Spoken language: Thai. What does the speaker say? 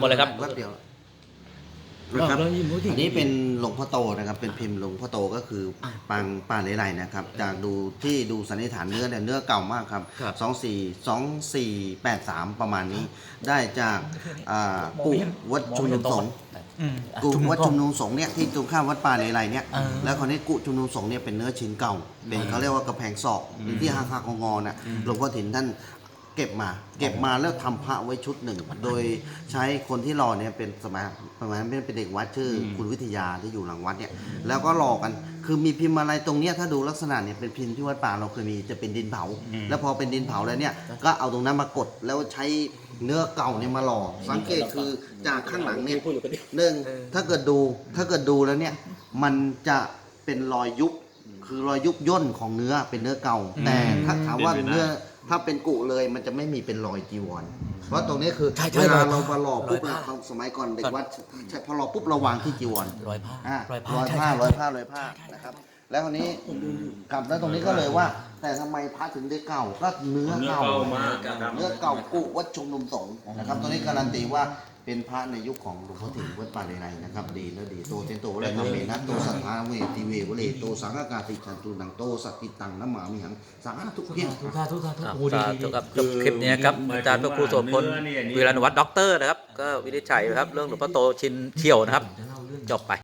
หมดเลยครับ แป๊บเดียวเรานะครับเรายิ้มพูดดิอันนี้เป็นหลวงพ่อโตนะครับ เป็นพิมพ์หลวงพ่อโตก็คือปางป่าเลไลนะครับ จากดูที่ดูสันนิษฐานเนื้อเนี่ยเนื้อเก่ามากครับครับ สองสี่สองสี่แปดสามประมาณนี้ ได้จากอ่ากุวัดชุมนุมสงฆ์ อืมกุวัดชุมนุมสงฆ์เนี่ยที่ตรงข้ามวัดป่าเลไลเนี่ยเออแล้วคราวนี้กุชุมนุมสงฆ์เนี่ยเป็นเนื้อชิ้นเก่าเป็นเขาเรียกว่ากระแพงศอกหรือที่หักหักงอๆน่ะหลวงพ่อถิ่นท่าน เก็บมา เก็บมาแล้วทำพระไว้ชุดหนึ่ง โดยใช้คนที่รอเนี่ยเป็นสมัยสมัยนั้นเป็นเด็กวัดชื่ออคุณวิทยาที่อยู่หลังวัดเนี่ย แล้วก็รอกัน คือมีพิมพ์อะไรตรงเนี้ยถ้าดูลักษณะเนี่ยเป็นพิมพ์ที่วัดป่าเราเคยมีจะเป็นดินเผา แล้วพอเป็นดินเผาแล้วเนี่ยก็เอาตรงนั้นมากดแล้วใช้เนื้อเก่าเนี่ยมาหล่อ สังเกตคือจากข้างหลังเนี่ยหนึ่งถ้าเกิดดูถ้าเกิดดูแล้วเนี่ยมันจะเป็นรอยยุบคือรอยยุบย่นของเนื้อเป็นเนื้อเก่า แต่ถ้าถามว่าเนื้อ ถ้าเป็นกุเลยมันจะไม่มีเป็นรอยจีวร เพราะตรงนี้คือใช่ใช่เวลารอยผ้าเรามาหล่อปุ๊บรอยผ้า เราสมัยก่อนเด็กวัดใช่พอหล่อปุ๊บเราวางที่จีวร รอยผ้าอะรอยรผ้าอยผ้ารอยผ้ารอยผ้านะครับ แล้วคราวนี้กลับแล้วตรงนี้ก็เลยว่า แต่ทำไมพระถึงได้เก่าก็เนื้อเก่าเนื้อเก่ามากนะครับ เนื้อเก่ากุวัดชุมนุมสงฆ์นะครับตรงนี้การันตีว่าเป็นพระในยุคของหลวงพ่อถิ่นวัดป่าเลไลนะครับ ดีแล้วดีโตเตนโตและธรรมเมนะโตสัทธาเวติเววเลโตสังฆกาติฉันตุนังโตสัตติตังน้ำหมามิหังสาธุเพียงทุกท่าทุกท่าทุกครับโอ้ดีสาดีธุดีครับจบคลิปนี้ครับอาจารย์พระครูโสพลวีรนวัตด็อกเตอร์นะครับ ก็วินิจฉัยนะครับ เรื่องหลวงพ่อโตชินเที่ยวนะครับจะเล่าเรื่องจบไป